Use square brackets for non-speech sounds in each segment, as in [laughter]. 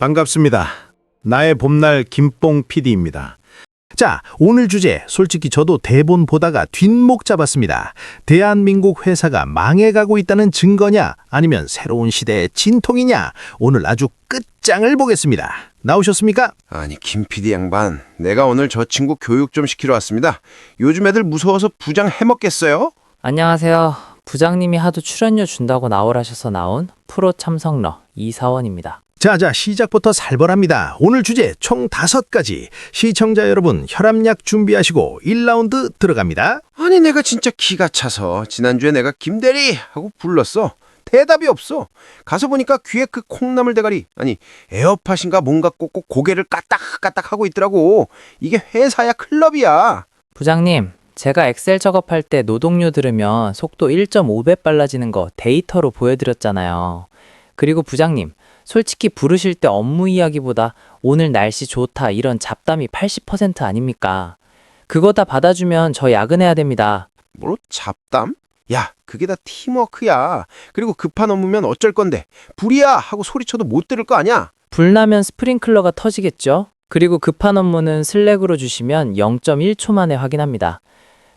반갑습니다. 나의 봄날 김뽕 PD입니다. 자, 오늘 주제 솔직히 저도 대본 보다가 뒷목 잡았습니다. 대한민국 회사가 망해가고 있다는 증거냐 아니면 새로운 시대의 진통이냐 오늘 아주 끝장을 보겠습니다. 나오셨습니까? 아니 김 PD 양반 내가 오늘 저 친구 교육 좀 시키러 왔습니다 요즘 애들 무서워서 부장 해먹겠어요? 안녕하세요. 부장님이 하도 출연료 준다고 나오라셔서 나온 프로 참석러 이사원입니다. 자자 시작부터 살벌합니다. 오늘 주제 총 다섯 가지 시청자 여러분 혈압약 준비하시고 1라운드 들어갑니다. 아니 내가 진짜 기가 차서 지난주에 내가 김대리 하고 불렀어 대답이 없어 가서 보니까 귀에 그 콩나물 대가리 아니 에어팟인가 뭔가 꽂고 고개를 까딱까딱 하고 있더라고 이게 회사야 클럽이야 부장님, 제가 엑셀 작업할 때 노동요 들으면 속도 1.5배 빨라지는 거 데이터로 보여드렸잖아요. 그리고 부장님, 솔직히 부르실 때 업무 이야기보다 오늘 날씨 좋다 이런 잡담이 80% 아닙니까? 그거 다 받아주면 저 야근해야 됩니다. 뭐로 잡담? 야 그게 다 팀워크야 그리고 급한 업무면 어쩔 건데 불이야 하고 소리쳐도 못 들을 거 아니야 불나면 스프링클러가 터지겠죠? 그리고 급한 업무는 슬랙으로 주시면 0.1초 만에 확인합니다.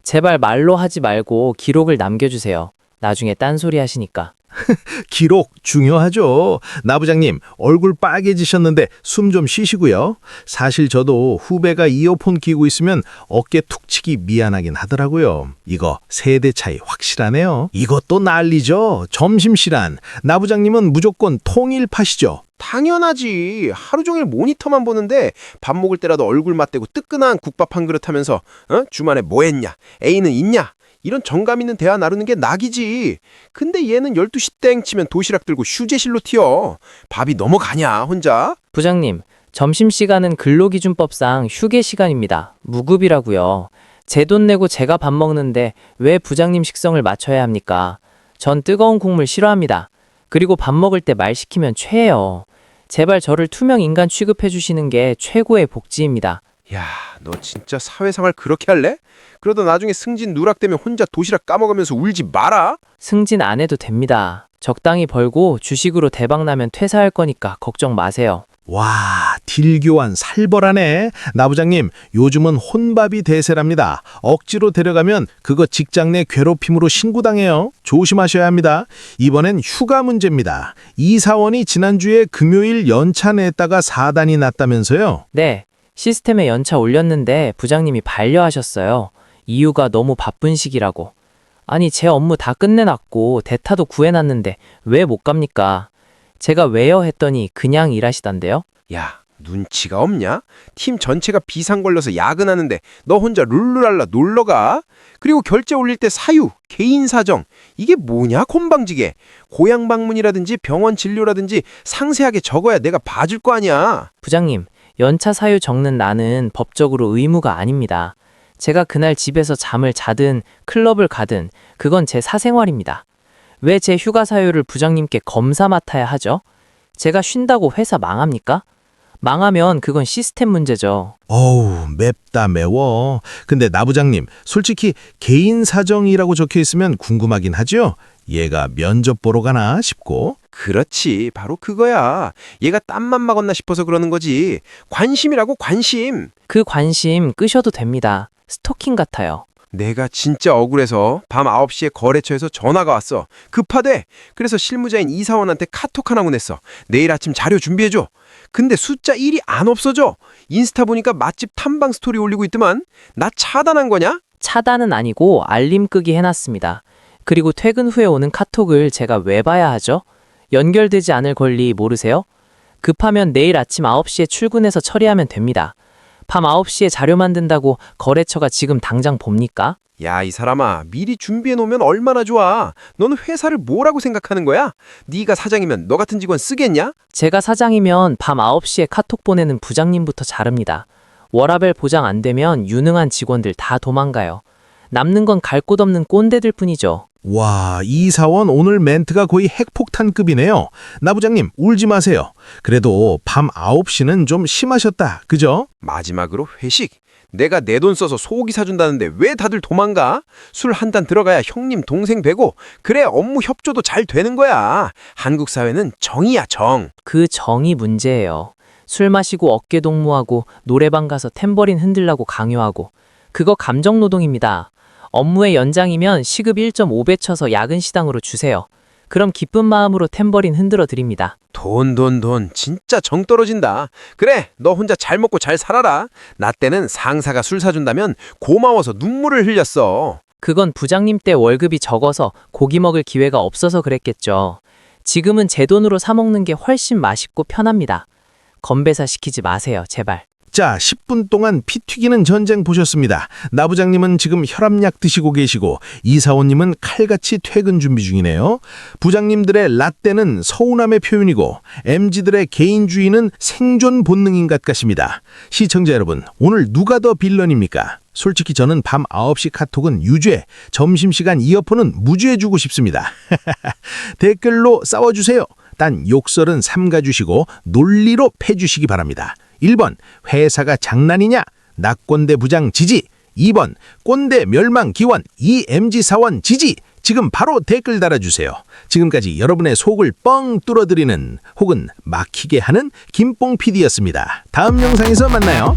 제발 말로 하지 말고 기록을 남겨주세요. 나중에 딴소리 하시니까. [laughs] 기록 중요하죠. 나 부장님 얼굴 빨개지셨는데 숨 좀 쉬시고요. 사실 저도 후배가 이어폰 끼고 있으면 어깨 툭 치기 미안하긴 하더라고요. 이거 세대 차이 확실하네요. 이것도 난리죠. 점심시간 나 부장님은 무조건 통일파시죠. 당연하지. 하루 종일 모니터만 보는데 밥 먹을 때라도 얼굴 맞대고 뜨끈한 국밥 한 그릇 하면서 어? 주말에 뭐 했냐? 애인은 있냐? 이런 정감 있는 대화 나누는 게 낙이지. 근데 얘는 12시 땡 치면 도시락 들고 휴게실로 튀어. 밥이 넘어가냐, 혼자? 부장님, 점심시간은 근로기준법상 휴게 시간입니다. 무급이라고요. 제 돈 내고 제가 밥 먹는데 왜 부장님 식성을 맞춰야 합니까? 전 뜨거운 국물 싫어합니다. 그리고 밥 먹을 때 말 시키면 최예요. 제발 저를 투명 인간 취급해 주시는 게 최고의 복지입니다. 야, 너 진짜 사회생활 그렇게 할래? 그러다 나중에 승진 누락되면 혼자 도시락 까먹으면서 울지 마라. 승진 안 해도 됩니다. 적당히 벌고 주식으로 대박 나면 퇴사할 거니까 걱정 마세요. 와, 딜교환 살벌하네. 나부장님, 요즘은 혼밥이 대세랍니다. 억지로 데려가면 그거 직장 내 괴롭힘으로 신고당해요. 조심하셔야 합니다. 이번엔 휴가 문제입니다. 이사원이 지난주에 금요일 연차 냈다가 사단이 났다면서요? 네, 시스템에 연차 올렸는데 부장님이 반려하셨어요. 이유가 너무 바쁜 시기라고. 아니, 제 업무 다 끝내놨고 대타도 구해놨는데 왜 못 갑니까? 제가 왜요 했더니 그냥 일하시던데요. 야, 눈치가 없냐? 팀 전체가 비상 걸려서 야근하는데 너 혼자 룰루랄라 놀러 가? 그리고 결제 올릴 때 사유, 개인 사정. 이게 뭐냐, 콤방지게. 고향 방문이라든지 병원 진료라든지 상세하게 적어야 내가 봐줄 거 아니야. 부장님, 연차 사유 적는 나는 법적으로 의무가 아닙니다. 제가 그날 집에서 잠을 자든 클럽을 가든 그건 제 사생활입니다. 왜 제 휴가 사유를 부장님께 검사 맡아야 하죠? 제가 쉰다고 회사 망합니까? 망하면 그건 시스템 문제죠. 어우, 맵다 매워. 근데 나 부장님, 솔직히 개인 사정이라고 적혀 있으면 궁금하긴 하죠? 얘가 면접 보러 가나 싶고. 그렇지, 바로 그거야. 얘가 땀만 막았나 싶어서 그러는 거지. 관심이라고 관심. 그 관심 끄셔도 됩니다. 스토킹 같아요. 내가 진짜 억울해서 밤 9시에 거래처에서 전화가 왔어. 급하대. 그래서 실무자인 이사원한테 카톡 하나 보냈어. 내일 아침 자료 준비해줘. 근데 숫자 1이 안 없어져. 인스타 보니까 맛집 탐방 스토리 올리고 있더만. 나 차단한 거냐? 차단은 아니고 알림 끄기 해놨습니다. 그리고 퇴근 후에 오는 카톡을 제가 왜 봐야 하죠? 연결되지 않을 권리 모르세요? 급하면 내일 아침 9시에 출근해서 처리하면 됩니다. 밤 9시에 자료 만든다고 거래처가 지금 당장 봅니까? 야, 이 사람아. 미리 준비해 놓으면 얼마나 좋아. 너는 회사를 뭐라고 생각하는 거야? 네가 사장이면 너 같은 직원 쓰겠냐? 제가 사장이면 밤 9시에 카톡 보내는 부장님부터 자릅니다. 워라벨 보장 안 되면 유능한 직원들 다 도망가요. 남는 건 갈 곳 없는 꼰대들 뿐이죠. 와, 이 사원 오늘 멘트가 거의 핵폭탄급이네요. 나 부장님, 울지 마세요. 그래도 밤 9시는 좀 심하셨다. 그죠? 마지막으로 회식. 내가 내 돈 써서 소고기 사준다는데 왜 다들 도망가? 술 한 잔 들어가야 형님 동생 되고 그래 업무 협조도 잘 되는 거야. 한국 사회는 정이야 정. 그 정이 문제예요. 술 마시고 어깨 동무하고 노래방 가서 탬버린 흔들라고 강요하고 그거 감정 노동입니다. 업무의 연장이면 시급 1.5배 쳐서 야근 시당으로 주세요. 그럼 기쁜 마음으로 탬버린 흔들어 드립니다. 돈 돈 돈 진짜 정 떨어진다. 그래 너 혼자 잘 먹고 잘 살아라. 나 때는 상사가 술 사준다면 고마워서 눈물을 흘렸어. 그건 부장님 때 월급이 적어서 고기 먹을 기회가 없어서 그랬겠죠. 지금은 제 돈으로 사 먹는 게 훨씬 맛있고 편합니다. 건배사 시키지 마세요, 제발. 자, 10분 동안 피 튀기는 전쟁 보셨습니다. 나 부장님은 지금 혈압약 드시고 계시고 이사원님은 칼같이 퇴근 준비 중이네요. 부장님들의 라떼는 서운함의 표현이고 MZ들의 개인주의는 생존 본능인 것 같습니다. 시청자 여러분, 오늘 누가 더 빌런입니까? 솔직히 저는 밤 9시 카톡은 유죄, 점심시간 이어폰은 무죄 주고 싶습니다. [laughs] 댓글로 싸워주세요. 단 욕설은 삼가주시고 논리로 패주시기 바랍니다. 1번 회사가 장난이냐? 낙꼰대 부장 지지. 2번 꼰대 멸망 기원 EMG 사원 지지. 지금 바로 댓글 달아주세요. 지금까지 여러분의 속을 뻥 뚫어드리는 혹은 막히게 하는 김뽕 PD였습니다. 다음 영상에서 만나요.